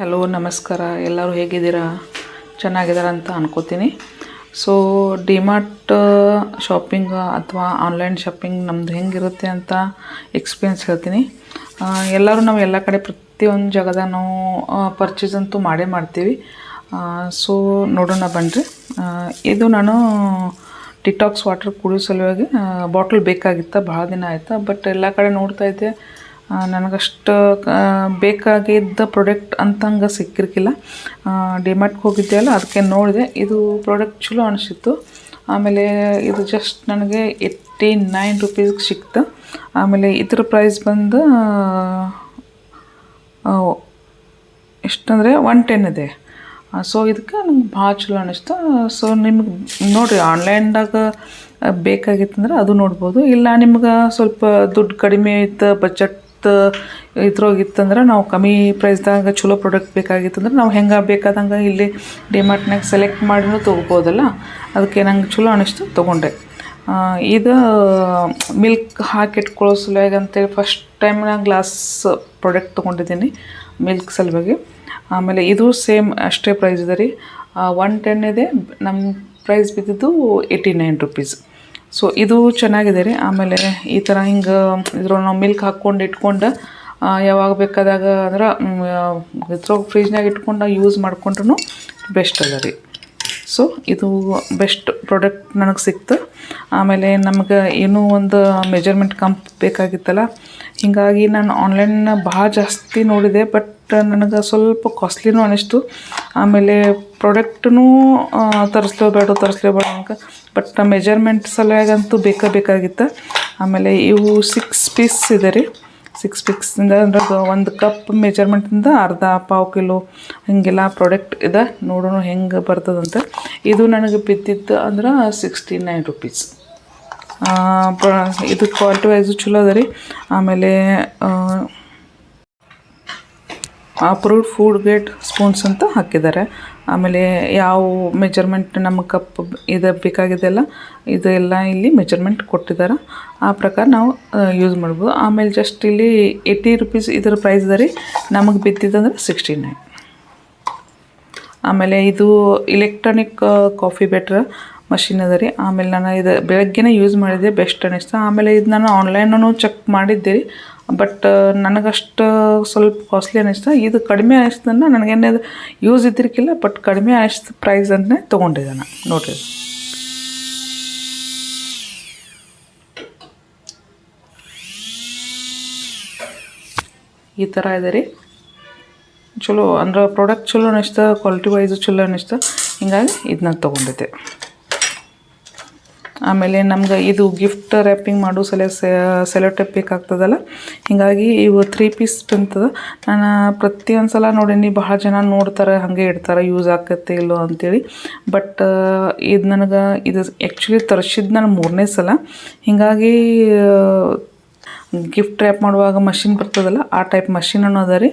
Hello ನಮಸ್ಕಾರ. ಎಲ್ಲರೂ ಹೇಗಿದ್ದೀರಾ? ಚೆನ್ನಾಗಿದ್ದಾರೆ ಅಂತ ಅನ್ಕೋತೀನಿ. ಸೊ ಡಿಮಾರ್ಟ್ ಶಾಪಿಂಗ್ ಅಥವಾ ಆನ್ಲೈನ್ ಶಾಪಿಂಗ್ ನಮ್ಮದು ಹೆಂಗಿರುತ್ತೆ ಅಂತ ಎಕ್ಸ್ಪೀರಿಯನ್ಸ್ ಹೇಳ್ತೀನಿ. ಎಲ್ಲರೂ ನಾವು ಎಲ್ಲ ಕಡೆ ಪ್ರತಿಯೊಂದು ಜಾಗದಾಗ ನಾವು ಪರ್ಚೇಸ್ ಅಂತೂ ಮಾಡೇ ಮಾಡ್ತೀವಿ. ಸೊ ನೋಡೋಣ ಬನ್ನಿರಿ ಇದು ನಾನು ಟಿಟಾಕ್ಸ್ ವಾಟರ್ ಕುಡಿಯೋ ಸಲುವಾಗಿ ಬಾಟಲ್ ಬೇಕಾಗಿತ್ತು? ಭಾಳ ದಿನ ಆಯಿತು? ಬಟ್ ಎಲ್ಲ ಕಡೆ ನೋಡ್ತಾ ಇದ್ದೆ. ನನಗಷ್ಟು ಬೇಕಾಗಿದ್ದ ಪ್ರಾಡಕ್ಟ್ ಅಂತಂಗೆ ಸಿಕ್ಕಿರ್ಕಿಲ್ಲ. ಡಿಮಾರ್ಟ್ಗೆ ಹೋಗಿದ್ದೆ ಅಲ್ಲ ಅದಕ್ಕೆ ನೋಡಿದೆ. ಇದು ಪ್ರಾಡಕ್ಟ್ ಚಲೋ ಅನಿಸಿತ್ತು. ಆಮೇಲೆ ಇದು ಜಸ್ಟ್ ನನಗೆ ಏಯ್ಟಿ ನೈನ್ ರುಪೀಸ್ಗೆ ಸಿಕ್ತು. ಆಮೇಲೆ ಇದ್ರ ಪ್ರೈಸ್ ಬಂದು ಎಷ್ಟಂದರೆ ಒನ್ ಟೆನ್ ಇದೆ. ಸೊ ಇದಕ್ಕೆ ನಂಗೆ ಭಾಳ ಚಲೋ ಅನ್ನಿಸ್ತು ಸೊ ನಿಮ್ಗೆ ನೋಡಿರಿ ಆನ್ಲೈನ್ದಾಗ ಬೇಕಾಗಿತ್ತಂದ್ರೆ ಅದು ನೋಡ್ಬೋದು. ಇಲ್ಲ ನಿಮ್ಗೆ ಸ್ವಲ್ಪ ದುಡ್ಡು ಕಡಿಮೆ ಇತ್ತು ಬಜೆಟ್ ಇದ್ರೋಗಿತ್ತಂದ್ರೆ ನಾವು ಕಮ್ಮಿ ಪ್ರೈಸ್ದಾಗ ಚಲೋ ಪ್ರಾಡಕ್ಟ್ ಬೇಕಾಗಿತ್ತಂದ್ರೆ ನಾವು ಹೆಂಗೆ ಬೇಕಾದಂಗೆ ಇಲ್ಲಿ ಡಿಮಾರ್ಟ್ನಾಗ ಸೆಲೆಕ್ಟ್ ಮಾಡಿನೂ ತೊಗೋಬೋದಲ್ಲ. ಅದಕ್ಕೆ ನಂಗೆ ಚಲೋ ಅನಿಸ್ತು ತೊಗೊಂಡೆ. ಇದು ಮಿಲ್ಕ್ ಹಾಕಿಟ್ಕೊಳ್ಳೋ ಸಲುವಾಗಿ ಅಂತೇಳಿ ಫಸ್ಟ್ ಟೈಮ್ ನಾನು ಗ್ಲಾಸ್ ಪ್ರಾಡಕ್ಟ್ ತೊಗೊಂಡಿದ್ದೀನಿ ಮಿಲ್ಕ್ ಸಲುವಾಗಿ. ಆಮೇಲೆ ಇದು ಸೇಮ್ ಅಷ್ಟೇ ಪ್ರೈಸ್ ಇದೆ ರೀ. ಒನ್ ಟೆನ್ ಇದೆ. ನಮ್ಮ ಪ್ರೈಸ್ ಬಿದ್ದಿದ್ದು ಏಯ್ಟಿ ನೈನ್ ರುಪೀಸ್ ಸೊ ಇದು ಚೆನ್ನಾಗಿದೆ ರೀ. ಆಮೇಲೆ ಈ ಥರ ಹಿಂಗೆ ಇದ್ರೊಳಗೆ ನಾವು ಮಿಲ್ಕ್ ಹಾಕ್ಕೊಂಡು ಇಟ್ಕೊಂಡು ಯಾವಾಗ ಬೇಕಾದಾಗ ಅಂದ್ರೆ ಇದ್ರೊಳಗೆ ಫ್ರಿಜ್ನಾಗ ಇಟ್ಕೊಂಡು ಯೂಸ್ ಮಾಡ್ಕೊಂಡ್ರೂ ಬೆಸ್ಟ್ ಅದ ರೀ. ಸೊ ಇದು ಬೆಸ್ಟ್ ಪ್ರಾಡಕ್ಟ್ ನನಗೆ ಸಿಕ್ತು. ಆಮೇಲೆ ನಮ್ಗೆ ಏನೂ ಒಂದು ಮೆಜರ್ಮೆಂಟ್ ಕಂಪ್ ಬೇಕಾಗಿತ್ತಲ್ಲ. ಹೀಗಾಗಿ ನಾನು ಆನ್ಲೈನ್ ಭಾಳ ಜಾಸ್ತಿ ನೋಡಿದೆ ಬಟ್ ನನಗೆ ಸ್ವಲ್ಪ ಕಾಸ್ಟ್ಲಿನೂ ಅನ್ನಿಸ್ತು ಆಮೇಲೆ ಪ್ರಾಡಕ್ಟೂ ತರಿಸ್ಲೇಬೇಡ ತರಿಸ್ಲೇಬೇಡ ಅಂತ. ಬಟ್ ಮೆಜರ್ಮೆಂಟ್ ಸಲುವಾಗಂತೂ ಬೇಕಾ ಬೇಕಾಗಿತ್ತು. ಆಮೇಲೆ ಇವು ಸಿಕ್ಸ್ ಪೀಸ್ ಇದೆ ರೀ. ಸಿಕ್ಸ್ ಪೀಸಿಂದ ಅಂದ್ರೆ ಒಂದು ಕಪ್ ಮೆಜರ್ಮೆಂಟಿಂದ ಅರ್ಧ ಪಾವು ಕಿಲೋ ಹೀಗೆಲ್ಲ ಪ್ರಾಡಕ್ಟ್ ಇದೆ. ನೋಡೋಣ ಹೆಂಗೆ ಬರ್ತದಂತ. ಇದು ನನಗೆ ಬಿದ್ದಿದ್ದು ಅಂದ್ರೆ ಸಿಕ್ಸ್ಟಿ ನೈನ್ ರುಪೀಸ್ ಇದು ಕ್ವಾಲಿಟಿ ವೈಸು ಚಲೋ ಅದ ರೀ. ಆಮೇಲೆ ಅಪ್ರೂವ್ಡ್ ಫುಡ್ ಗೇಟ್ ಸ್ಪೂನ್ಸ್ ಅಂತ ಹಾಕಿದ್ದಾರೆ. ಆಮೇಲೆ ಯಾವ ಮೆಜರ್ಮೆಂಟ್ ನಮ್ಮ ಕಪ್ ಇದು ಬೇಕಾಗಿದೆಲ್ಲ ಇದೆಲ್ಲ ಇಲ್ಲಿ ಮೆಜರ್ಮೆಂಟ್ ಕೊಟ್ಟಿದ್ದಾರೆ ಆ ಪ್ರಕಾರ ನಾವು ಯೂಸ್ ಮಾಡ್ಬೋದು. ಆಮೇಲೆ ಜಸ್ಟ್ ಇಲ್ಲಿ ಏಯ್ಟಿ ರುಪೀಸ್ ಇದರ ಪ್ರೈಸ್ ರೀ ನಮಗೆ ಬಿದ್ದಿದ್ದಂದ್ರೆ ಸಿಕ್ಸ್ಟಿ ನೈನ್ ಆಮೇಲೆ ಇದು ಇಲೆಕ್ಟ್ರಾನಿಕ್ ಕಾಫಿ ಬೆಟ್ರ್ ಮಷಿನ್ ಅದ ರೀ. ಆಮೇಲೆ ನಾನು ಇದು ಬೆಳಗ್ಗೆನೇ ಯೂಸ್ ಮಾಡಿದ್ದೆ ಬೆಸ್ಟ್ ಅನ್ನಿಸ್ತು ಆಮೇಲೆ ಇದು ನಾನು ಆನ್ಲೈನೂ ಚೆಕ್ ಮಾಡಿದ್ದೆ ರೀ. ಬಟ್ ನನಗಷ್ಟು ಸ್ವಲ್ಪ ಕಾಸ್ಟ್ಲಿ ಅನ್ನಿಸ್ತು. ಇದು ಕಡಿಮೆ ಅನ್ನಿಸ್ತನ್ನ ನನಗೇನೇ ಯೂಸ್ ಇದ್ದಿರಕ್ಕಿಲ್ಲ ಬಟ್ ಕಡಿಮೆ ಅನ್ನಿಸ್ತು ಪ್ರೈಸ್ ಅಂತಲೇ ತೊಗೊಂಡಿದ್ದೆ ನಾನು. ನೋಡಿರಿ ಈ ಥರ ಇದೆ ರೀ. ಚಲೋ ಅಂದ್ರೆ ಪ್ರಾಡಕ್ಟ್ ಚಲೋ ಅನ್ನಿಸ್ತು ಕ್ವಾಲಿಟಿ ವೈಸು ಚಲೋ ಅನ್ನಿಸ್ತು. ಹಿಂಗಾಗಿ ಇದನ್ನ ತೊಗೊಂಡಿದ್ದೆ. ಆಮೇಲೆ ನಮ್ಗೆ ಇದು ಗಿಫ್ಟ್ ರ್ಯಾಪಿಂಗ್ ಮಾಡೋ ಸಲ ಸೆಲೋ ಟೆಪ್ ಬೇಕಾಗ್ತದಲ್ಲ? ಹೀಗಾಗಿ ಇವು ತ್ರೀ ಪೀಸ್ ಬಂತದ. ನಾನು ಪ್ರತಿಯೊಂದು ಸಲ ನೋಡೀನಿ ಬಹಳ ಜನ ನೋಡ್ತಾರೆ, ಹಾಗೆ ಇಡ್ತಾರೆ ಯೂಸ್ ಆಗತ್ತೆ ಇಲ್ಲೋ ಅಂತೇಳಿ. ಬಟ್ ಇದು ನನಗೆ, ಇದು ಆ್ಯಕ್ಚುಲಿ ತರಿಸಿದ್ದು ನಾನು ಮೂರನೇ ಸಲ. ಹೀಗಾಗಿ ಗಿಫ್ಟ್ ರ್ಯಾಪ್ ಮಾಡುವಾಗ ಮಷಿನ್ ಬರ್ತದಲ್ಲ, ಆ ಟೈಪ್ ಮಷಿನ್ ಅದ ರೀ.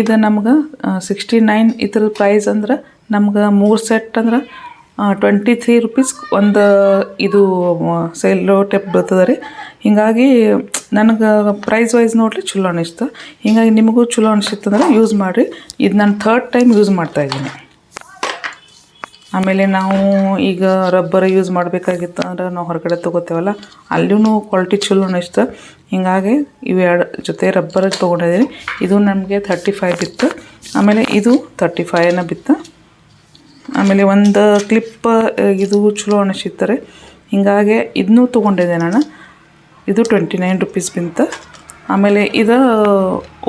ಇದು ನಮ್ಗೆ ಸಿಕ್ಸ್ಟಿ ನೈನ್ ಇದ್ರ ಪ್ರೈಸ್ ಅಂದ್ರೆ ನಮ್ಗೆ ಮೂರು ಸೆಟ್ ಅಂದ್ರೆ ಟ್ವೆಂಟಿ ತ್ರೀ ರುಪೀಸ್ ಒಂದು ಇದು ಸೆಲ್ಲೋ ಟೆಪ್ ಬರ್ತದೆ ರೀ. ಹೀಗಾಗಿ ನನಗೆ ಪ್ರೈಸ್ ವೈಸ್ ನೋಡ್ರಿ ಚಲೋ ಅನಿಸ್ತು. ಹೀಗಾಗಿ ನಿಮಗೂ ಚಲೋ ಅನಿಸಿತ್ತಂದ್ರೆ ಯೂಸ್ ಮಾಡಿರಿ. ಇದು ನಾನು ಥರ್ಡ್ ಟೈಮ್ ಯೂಸ್ ಮಾಡ್ತಾಯಿದ್ದೀನಿ ಆಮೇಲೆ ನಾವು ಈಗ ರಬ್ಬರ್ ಯೂಸ್ ಮಾಡಬೇಕಾಗಿತ್ತು ಅಂದ್ರೆ ನಾವು ಹೊರಗಡೆ ತೊಗೋತೇವಲ್ಲ ಅಲ್ಲಿಯೂ ಕ್ವಾಲಿಟಿ ಚಲೋ ಅನಿಸ್ತು. ಹೀಗಾಗಿ ಇವು ಎರಡು ಜೊತೆ ರಬ್ಬರ್ ತೊಗೊಂಡಿದ್ದೀನಿ ಇದು ನಮಗೆ ತರ್ಟಿ ಫೈವ್ ಬಿತ್ತು ಆಮೇಲೆ ಇದು ತರ್ಟಿ ಫೈವ್ನ ಬಿತ್ತು. ಆಮೇಲೆ ಒಂದು ಕ್ಲಿಪ್ ಇದು ಚಲೋ ಅನಿಸಿತ್ತಾರೆ. ಹೀಗಾಗಿ ಇದನ್ನೂ ತೊಗೊಂಡಿದ್ದೆ ನಾನು. ಇದು ಟ್ವೆಂಟಿ ನೈನ್ ರುಪೀಸ್ ಬಿಂತ ಆಮೇಲೆ ಇದು,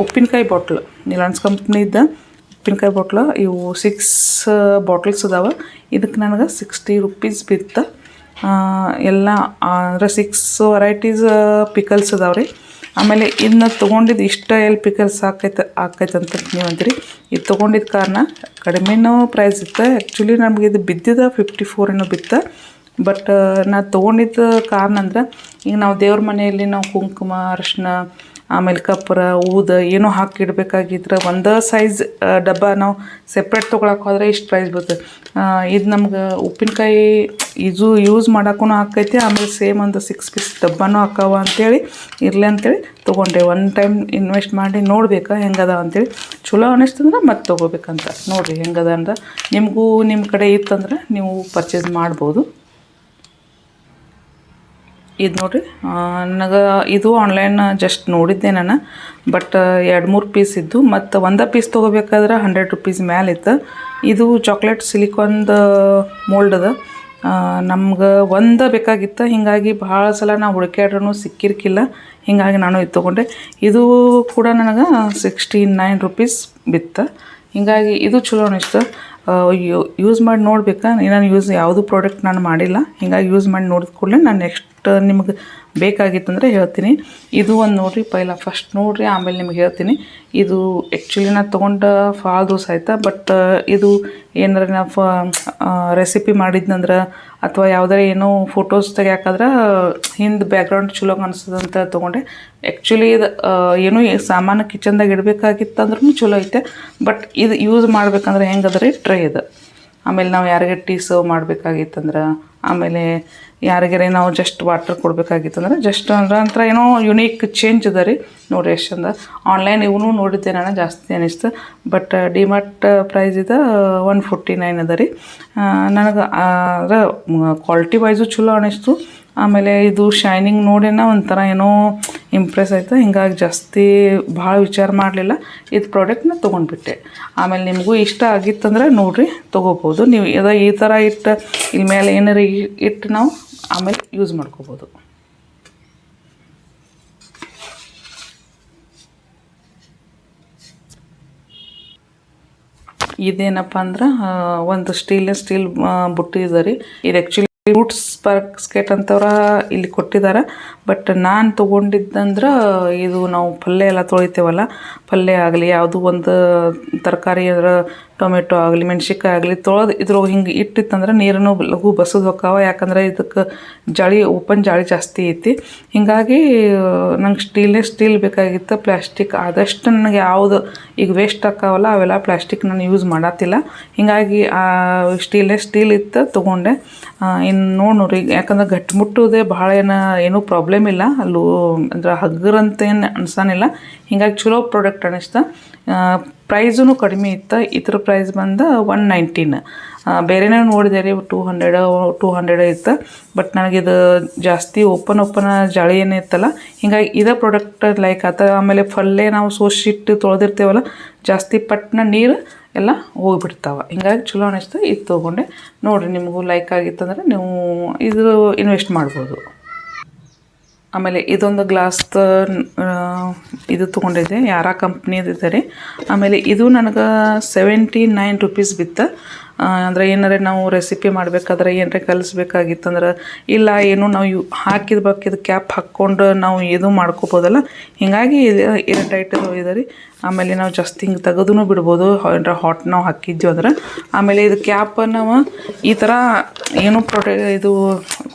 ಉಪ್ಪಿನಕಾಯಿ ಬಾಟ್ಲ್ ನಿಲಾನ್ಸ್ ಕಂಪ್ನಿದ ಉಪ್ಪಿನಕಾಯಿ ಬಾಟ್ಲ ಇವು ಸಿಕ್ಸ್ ಬಾಟಲ್ಸ್ ಅದಾವೆ. ಇದಕ್ಕೆ ನನಗೆ ಸಿಕ್ಸ್ಟಿ ರುಪೀಸ್ ಬಿತ್ತ ಎಲ್ಲ ಅಂದರೆ ಸಿಕ್ಸ್ ವೆರೈಟೀಸ್ ಪಿಕಲ್ಸ್ ಅದಾವೆ ರೀ ಆಮೇಲೆ ಇದನ್ನ ತೊಗೊಂಡಿದ್ದು ಇಷ್ಟ ಎಲ್ ಪಿಕಲ್ಸ್ ಹಾಕೈತೆ ಹಾಕೈತೆ ಅಂತ ನೀವು ಅಂತೀರಿ ಇದು ತೊಗೊಂಡಿದ್ದ ಕಾರಣ ಕಡಿಮೆನೂ ಪ್ರೈಸ್ ಇತ್ತು. ಆ್ಯಕ್ಚುಲಿ ನಮಗೆ ಇದು ಬಿದ್ದಿದ ಫಿಫ್ಟಿ ಫೋರ್ ಏನೋ ಬಿತ್ತು. ಬಟ್ ನಾ ತೊಗೊಂಡಿದ್ದ ಕಾರಣ ಅಂದ್ರೆ, ಈಗ ನಾವು ದೇವ್ರ ಮನೆಯಲ್ಲಿ ನಾವು ಕುಂಕುಮ, ಅರಿಶಿನ ಆಮೇಲೆ ಕಪ್ಪರ, ಊದ, ಏನೋ ಹಾಕಿಡ್ಬೇಕಾಗಿದ್ರೆ ಒಂದೇ ಸೈಜ್ ಡಬ್ಬ ನಾವು ಸೆಪ್ರೇಟ್ ತೊಗೊಳಕ್ಕೆ ಹೋದ್ರೆ ಇಷ್ಟು ಪ್ರೈಸ್ ಬರ್ತದೆ. ಇದು ನಮ್ಗೆ ಉಪ್ಪಿನಕಾಯಿ ಇದು ಯೂಸ್ ಮಾಡೋಕ್ಕೂ ಹಾಕೈತಿ ಆಮೇಲೆ ಸೇಮ್ ಒಂದು ಸಿಕ್ಸ್ ಪೀಸ್ ಡಬ್ಬನೂ ಹಾಕಾವ ಅಂತೇಳಿ, ಇರಲಿ ಅಂತೇಳಿ ತೊಗೊಂಡೆ. ಒನ್ ಟೈಮ್ ಇನ್ವೆಸ್ಟ್ ಮಾಡಿ ನೋಡ್ಬೇಕಾ, ಹೆಂಗದ ಅಂತೇಳಿ. ಚಲೋ ಅನ್ನಿಸ್ತಂದ್ರೆ ಮತ್ತೆ ತೊಗೋಬೇಕಂತ. ನೋಡಿರಿ ಹೆಂಗದ ಅಂದ್ರೆ, ನಿಮಗೂ ನಿಮ್ಮ ಕಡೆ ಇತ್ತಂದ್ರೆ ನೀವು ಪರ್ಚೇಸ್ ಮಾಡ್ಬೋದು. ಇದು ನೋಡಿರಿ. ನನಗೆ ಇದು ಆನ್ಲೈನ್ ಜಸ್ಟ್ ನೋಡಿದ್ದೆ ನಾನು. ಬಟ್ ಎರಡು ಮೂರು ಪೀಸ್ ಇದ್ದು, ಮತ್ತು ಒಂದು ಪೀಸ್ ತೊಗೋಬೇಕಾದ್ರೆ ಹಂಡ್ರೆಡ್ ರುಪೀಸ್ ಮ್ಯಾಲೆ ಇತ್ತು. ಇದು ಚಾಕ್ಲೇಟ್ ಸಿಲಿಕಾನ್ದ ಮೋಲ್ಡ್ ಅದ ನಮ್ಗೆ ಒಂದು ಬೇಕಾಗಿತ್ತು. ಹೀಗಾಗಿ ಭಾಳ ಸಲ ನಾವು ಹುಡುಕ್ಯಾಡ್ರೂ ಸಿಕ್ಕಿರ್ಕಿಲ್ಲ. ಹೀಗಾಗಿ ನಾನು ಇದು ತೊಗೊಂಡೆ. ಇದು ಕೂಡ ನನಗೆ ಸಿಕ್ಸ್ಟಿ ನೈನ್ ರುಪೀಸ್ ಬಿತ್ತು. ಹೀಗಾಗಿ ಇದು ಚಲೋ ಅನಿಸ್ತು. ಯೂಸ್ ಮಾಡಿ ನೋಡ್ಬೇಕಾ? ನಾನು ಯೂಸ್ ಯಾವುದು ಪ್ರಾಡಕ್ಟ್ ನಾನು ಮಾಡಿಲ್ಲ. ಹೀಗಾಗಿ ಯೂಸ್ ಮಾಡಿ ನೋಡಿದ ಕೂಡಲೇ ನಾನು ನೆಕ್ಸ್ಟ್ ನಿಮ್ಗೆ ಬೇಕಾಗಿತ್ತಂದ್ರೆ ಹೇಳ್ತೀನಿ. ಇದು ಒಂದು ನೋಡಿರಿ, ಪೈಲ ಫಸ್ಟ್ ನೋಡಿರಿ, ಆಮೇಲೆ ನಿಮ್ಗೆ ಹೇಳ್ತೀನಿ. ಇದು ಆ್ಯಕ್ಚುಲಿ ನಾನು ತೊಗೊಂಡ ಫಾಲ್ ದಿವಸ ಆಯ್ತಾ ಬಟ್ ಇದು ಏನಾರ ನಾ ಫ ರೆಸಿಪಿ ಮಾಡಿದ್ನಂದ್ರೆ ಅಥವಾ ಯಾವ್ದಾರ ಏನೋ ಫೋಟೋಸ್ ತೆಗಿಯಾಕಂದ್ರೆ, ಹಿಂದೆ ಬ್ಯಾಕ್ಗ್ರೌಂಡ್ ಚಲೋ ಅನಿಸ್ತದಂತ ತೊಗೊಂಡೆ. ಆ್ಯಕ್ಚುಲಿ ಇದು ಏನೋ ಸಾಮಾನು ಕಿಚನ್ದಾಗ ಇಡಬೇಕಾಗಿತ್ತು ಅಂದ್ರೂ ಚಲೋ ಐತೆ ಬಟ್ ಇದು ಯೂಸ್ ಮಾಡ್ಬೇಕಂದ್ರೆ ರೀ ಟ್ರೇ ಇದು ಆಮೇಲೆ ನಾವು ಯಾರಿಗೆ ಟೀ ಸರ್ವ್ ಮಾಡಬೇಕಾಗಿತ್ತಂದ್ರೆ ಆಮೇಲೆ ಯಾರಿಗಾರೆ ನಾವು ಜಸ್ಟ್ ವಾಟರ್ ಕೊಡಬೇಕಾಗಿತ್ತಂದ್ರೆ ಜಸ್ಟ್ ಅಂದ್ರೆ ಅಂತರ ಏನೋ ಯುನೀಕ್ ಚೇಂಜ್ ಅದ ರೀ ನೋಡಿರಿ ಎಷ್ಟು ಚಂದ ಆನ್ಲೈನ್ ಇವನು ನೋಡಿದ್ದೆ ನಾನು, ಜಾಸ್ತಿ ಅನಿಸ್ತು. ಬಟ್ ಡಿಮಾರ್ಟ್ ಪ್ರೈಸ್ ಇದೆ ಒನ್ ಫೋರ್ಟಿ ನೈನ್ ಅದ ರೀ. ನನಗೆ ಅಂದ್ರೆ ಕ್ವಾಲಿಟಿ ವೈಸು ಚಲೋ ಅನಿಸ್ತು. ಆಮೇಲೆ ಇದು ಶೈನಿಂಗ್ ನೋಡಿನ ಒಂಥರ ಏನೋ ಇಂಪ್ರೆಸ್ ಆಯಿತು. ಹಿಂಗಾಗಿ ಜಾಸ್ತಿ ಭಾಳ ವಿಚಾರ ಮಾಡಲಿಲ್ಲ. ಇದು ಪ್ರಾಡಕ್ಟ್ನ ತೊಗೊಂಡ್ಬಿಟ್ಟೆ. ಆಮೇಲೆ ನಿಮಗೂ ಇಷ್ಟ ಆಗಿತ್ತಂದ್ರೆ ನೋಡಿರಿ, ತೊಗೋಬೋದು. ನೀವು ಅದ ಈ ಥರ ಇಟ್ಟು ಇಲ್ಲಿ ಮೇಲೆ ಏನಾರು ಇಟ್ಟು ನಾವು ಆಮೇಲೆ ಯೂಸ್ ಮಾಡ್ಕೋಬೋದು. ಇದೇನಪ್ಪ ಅಂದ್ರೆ ಒಂದು ಸ್ಟೀಲ್ ಸ್ಟೀಲ್ ಬುಟ್ಟಿ ಇದೆ ರೀ ಇದು ಆ್ಯಕ್ಚುಲಿ ಫ್ರೂಟ್ಸ್ ಬಾಸ್ಕೆಟ್ ಅಂತವ್ರ ಇಲ್ಲಿ ಕೊಟ್ಟಿದ್ದಾರೆ ಬಟ್ ನಾನು ತೊಗೊಂಡಿದ್ದಂದ್ರೆ ಇದು ನಾವು ಪಲ್ಯ ಎಲ್ಲ ತೊಳಿತೇವಲ್ಲ ಪಲ್ಯ ಆಗಲಿ, ಯಾವುದೋ ಒಂದು ತರಕಾರಿ ಅಂದ್ರೆ ಟೊಮೆಟೊ ಆಗಲಿ, ಮೆಣ್ಸಿನ್ಕಾಯಿ ಆಗಲಿ ತೊಳೆದು ಇದ್ರೊಳಗೆ ಹಿಂಗೆ ಇಟ್ಟಿತ್ತಂದ್ರೆ ನೀರನ್ನು ಲಘು ಬಸದು ಹೋಕಾವ ಯಾಕಂದ್ರೆ ಇದಕ್ಕೆ ಜಾಳಿ, ಓಪನ್ ಜಾಳಿ ಜಾಸ್ತಿ ಐತಿ. ಹೀಗಾಗಿ, ನಂಗೆ ಸ್ಟೀಲೇ ಸ್ಟೀಲ್ ಬೇಕಾಗಿತ್ತು. ಪ್ಲಾಸ್ಟಿಕ್ ಆದಷ್ಟು ನನಗೆ ಯಾವುದು ಈಗ ವೇಸ್ಟ್ ಆಕಾವಲ್ಲ ಅವೆಲ್ಲ ಪ್ಲಾಸ್ಟಿಕ್ ನಾನು ಯೂಸ್ ಮಾಡತ್ತಿಲ್ಲ ಹೀಗಾಗಿ ಸ್ಟೀಲೇ ಸ್ಟೀಲ್ ಇತ್ತು ತೊಗೊಂಡೆ. ಇನ್ನು ನೋಡಿ ನೋಡ್ರಿ, ಯಾಕಂದ್ರೆ ಗಟ್ಟಿ ಮುಟ್ಟುವುದೇ ಭಾಳ ಏನು, ಏನೂ ಪ್ರಾಬ್ಲಮ್ ಇಲ್ಲ. ಅಲ್ಲೂ ಅಂದ್ರೆ ಹಗ್ಗರಂತೇನು ಅನ್ಸಾನಿಲ್ಲ. ಹಿಂಗಾಗಿ ಚಲೋ ಪ್ರಾಡಕ್ಟ್ ಅನಿಸ್ತ. ಪ್ರೈಸೂ ಕಡಿಮೆ ಇತ್ತು. ಇದ್ರ ಪ್ರೈಸ್ ಬಂದು ಒನ್ ನೈನ್ಟೀನ್ ಬೇರೆನೇ ನೋಡಿದೆ ರೀ ಟೂ ಹಂಡ್ರೆಡ್ ಟೂ ಹಂಡ್ರೆಡ್ ಇತ್ತು. ಬಟ್ ನನಗಿದು ಜಾಸ್ತಿ ಓಪನ್ ಓಪನ್ ಜಾಳಿ ಏನೇ ಇತ್ತಲ್ಲ, ಹಿಂಗಾಗಿ ಇದೇ ಪ್ರಾಡಕ್ಟ್ ಲೈಕ್ ಆತ, ಆಮೇಲೆ ಫಲ್ಲೆ ನಾವು ಸೋಸಿಟ್ಟು ತೊಳೆದಿರ್ತೇವಲ್ಲ, ಜಾಸ್ತಿ ಪಟ್ನ ನೀರು ಎಲ್ಲ ಹೋಗಿಬಿಡ್ತಾವೆ. ಹಿಂಗಾಗಿ ಚಲೋ ಅನಿಸ್ತು. ಇದು ತೊಗೊಂಡೆ. ನೋಡಿರಿ ನಿಮಗೂ ಲೈಕ್ ಆಗಿತ್ತಂದ್ರೆ ನೀವು ಇದು ಇನ್ವೆಸ್ಟ್ ಮಾಡ್ಬೋದು. ಆಮೇಲೆ ಇದೊಂದು ಗ್ಲಾಸ್ ಇದು ತೊಗೊಂಡಿದ್ದೆ. ಯಾರ ಕಂಪ್ನಿದಿದ್ದಾರೆ ಆಮೇಲೆ ಇದು ನನಗೆ ಸೆವೆಂಟಿ ನೈನ್ ರುಪೀಸ್ ಬಿತ್ತು. ಅಂದರೆ ಏನಾರ ನಾವು ರೆಸಿಪಿ ಮಾಡಬೇಕಾದ್ರೆ ಏನಾರ ಕಲಿಸ್ಬೇಕಾಗಿತ್ತಂದ್ರೆ ಇಲ್ಲ, ಏನು ನಾವು ಯು, ಹಾಕಿದ ಬಾಕಿದ ಕ್ಯಾಪ್ ಹಾಕ್ಕೊಂಡು ನಾವು ಇದು ಮಾಡ್ಕೋಬೋದಲ್ಲ? ಹೀಗಾಗಿ ಏರ್ಟೈಟ್ ಇದೆ ರೀ. ಆಮೇಲೆ ನಾವು ಜಾಸ್ತಿ ಹಿಂಗೆ ತೆಗೆದೂ ಬಿಡ್ಬೋದು ಏನಾರ ಹಾಟ್ ನಾವು ಹಾಕಿದ್ವಿ ಅಂದ್ರೆ. ಆಮೇಲೆ ಇದು ಕ್ಯಾಪ್ ನಾವು ಈ ಥರ ಏನು ಪ್ರೊಟೆ ಇದು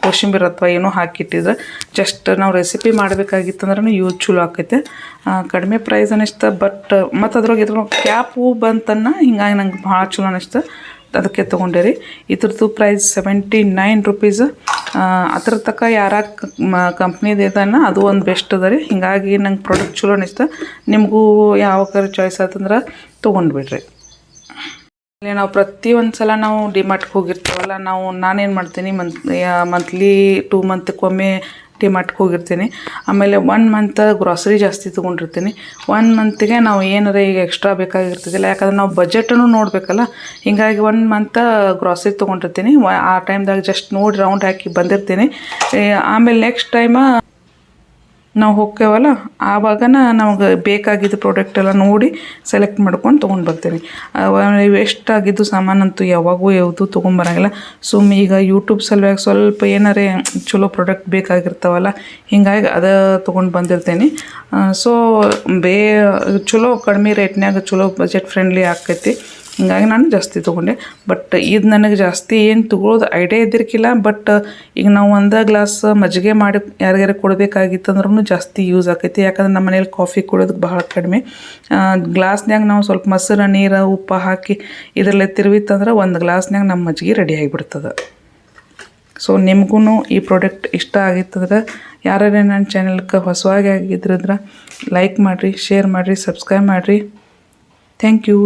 ಕೋಶಿಂಬೀರ್ ಅಥವಾ ಏನೋ ಹಾಕಿಟ್ಟಿದ್ರೆ ಜಸ್ಟ್ ನಾವು ರೆಸಿಪಿ ಮಾಡಬೇಕಾಗಿತ್ತಂದ್ರೆ ಯೂಸ್ ಚಲೋ ಆಕೈತೆ. ಕಡಿಮೆ ಪ್ರೈಸ್ ಅನಿಸ್ತ ಬಟ್ ಮತ್ತು ಅದ್ರೊಳಗೆ ಇದ್ರ ಕ್ಯಾಪು ಬಂತನ್ನ ಹಿಂಗಾಗಿ ನಂಗೆ ಭಾಳ ಚಲೋ ಅನಿಸ್ತು ಅದಕ್ಕೆ ತೊಗೊಂಡೆ ರೀ ಇದ್ರದ್ದು ಪ್ರೈಸ್ ಸೆವೆಂಟಿ ನೈನ್ ರುಪೀಸ್ ಅದ್ರ ತಕ್ಕ ಯಾರ ಕಂಪ್ನಿದು ಇದನ್ನ ಅದು ಒಂದು ಬೆಸ್ಟ್ ಅದ ರೀ. ಹಿಂಗಾಗಿ ನಂಗೆ ಪ್ರಾಡಕ್ಟ್ ಚಲೋ ಅನಿಸ್ತು. ನಿಮಗೂ ಯಾವ ಚಾಯ್ಸ್ ಆತಂದ್ರೆ ತೊಗೊಂಡ್ಬಿಡ್ರಿ ಇಲ್ಲಿ ನಾವು ಪ್ರತಿ ಒಂದು ಸಲ ನಾವು ಡಿಮಾರ್ಟ್ಗೆ ಹೋಗಿರ್ತೀವಲ್ಲ, ನಾವು ನಾನೇನು ಮಾಡ್ತೀನಿ ಮಂತ್ ಮಂತ್ಲಿ ಟೂ ಮಂತ್ಕೊಮ್ಮೆ ಡಿಮಾರ್ಟ್ಗೆ ಹೋಗಿರ್ತೀನಿ. ಆಮೇಲೆ ಒನ್ ಮಂತ್ ಗ್ರಾಸರಿ ಜಾಸ್ತಿ ತೊಗೊಂಡಿರ್ತೀನಿ. ಒನ್ ಮಂತ್ಗೆ ನಾವು ಏನಾರ ಈಗ ಎಕ್ಸ್ಟ್ರಾ ಬೇಕಾಗಿರ್ತದಿಲ್ಲ, ಯಾಕಂದ್ರೆ ನಾವು ಬಜೆಟನ್ನು ನೋಡಬೇಕಲ್ಲ. ಹಿಂಗಾಗಿ ಒನ್ ಮಂತ್ ಗ್ರಾಸರಿ ತೊಗೊಂಡಿರ್ತೀನಿ. ಆ ಟೈಮ್ದಾಗ ಜಸ್ಟ್ ನೋಡಿ ರೌಂಡ್ ಹಾಕಿ ಬಂದಿರ್ತೀನಿ. ಆಮೇಲೆ ನೆಕ್ಸ್ಟ್ ಟೈಮ ನಾವು ಹೋಗ್ತೇವಲ್ಲ, ಆವಾಗನ ನಮಗೆ ಬೇಕಾಗಿದ್ದ ಪ್ರಾಡಕ್ಟ್ ಎಲ್ಲ ನೋಡಿ ಸೆಲೆಕ್ಟ್ ಮಾಡ್ಕೊಂಡು ತೊಗೊಂಡು ಬರ್ತೀನಿ ವೇಸ್ಟ್ ಆಗಿದ್ದು ಸಾಮಾನಂತೂ ಯಾವಾಗೂ ಯಾವುದು ತೊಗೊಂಬರಂಗಿಲ್ಲ ಸುಮ್ಮ ಈಗ ಯೂಟ್ಯೂಬ್ ಸಲುವಾಗಿ ಸ್ವಲ್ಪ ಏನಾರೇ ಚಲೋ ಪ್ರಾಡಕ್ಟ್ ಬೇಕಾಗಿರ್ತಾವಲ್ಲ, ಹಿಂಗಾಗಿ ಅದ ತೊಗೊಂಡು ಬಂದಿರ್ತೀನಿ. ಸೊ ಬೇ, ಚಲೋ ಕಡಿಮೆ ರೇಟ್ನಾಗ ಚಲೋ ಬಜೆಟ್ ಫ್ರೆಂಡ್ಲಿ ಆಕೈತಿ ಹಿಂಗಾಗಿ ನಾನು ಜಾಸ್ತಿ ತೊಗೊಂಡೆ. ಬಟ್ ಇದು ನನಗೆ ಜಾಸ್ತಿ ಏನು ತೊಗೊಳೋದು ಐಡಿಯಾ ಇದ್ದಿರ್ಕಿಲ್ಲ. ಬಟ್ ಈಗ ನಾವು ಒಂದು ಗ್ಲಾಸ್ ಮಜ್ಜಿಗೆ ಮಾಡಿ ಯಾರಿಗಾರ ಕೊಡಬೇಕಾಗಿತ್ತು ಅಂದ್ರೂ ಜಾಸ್ತಿ ಯೂಸ್ ಆಕೈತಿ. ಯಾಕಂದ್ರೆ ನಮ್ಮ ಮನೇಲಿ ಕಾಫಿ ಕುಡಿಯೋದಕ್ಕೆ ಬಹಳ ಕಡಿಮೆ. ಗ್ಲಾಸ್ನಾಗ ನಾವು ಸ್ವಲ್ಪ ಮೊಸರು, ನೀರು, ಉಪ್ಪು ಹಾಕಿ ಇದರಲ್ಲೇ ತಿರುವಿತ್ತಂದ್ರೆ ಒಂದು ಗ್ಲಾಸ್ನಾಗ ನಮ್ಮ ಮಜ್ಜಿಗೆ ರೆಡಿ ಆಗಿಬಿಡ್ತದೆ. ಸೊ ನಿಮಗೂ ಈ ಪ್ರಾಡಕ್ಟ್ ಇಷ್ಟ ಆಗಿತ್ತಂದ್ರೆ ಯಾರ್ಯಾರೇ ನನ್ನ ಚಾನಲ್ಗೆ ಹೊಸವಾಗಿ ಆಗಿದ್ರಂದ್ರೆ ಲೈಕ್ ಮಾಡಿರಿ ಶೇರ್ ಮಾಡಿರಿ ಸಬ್ಸ್ಕ್ರೈಬ್ ಮಾಡಿರಿ. Thank you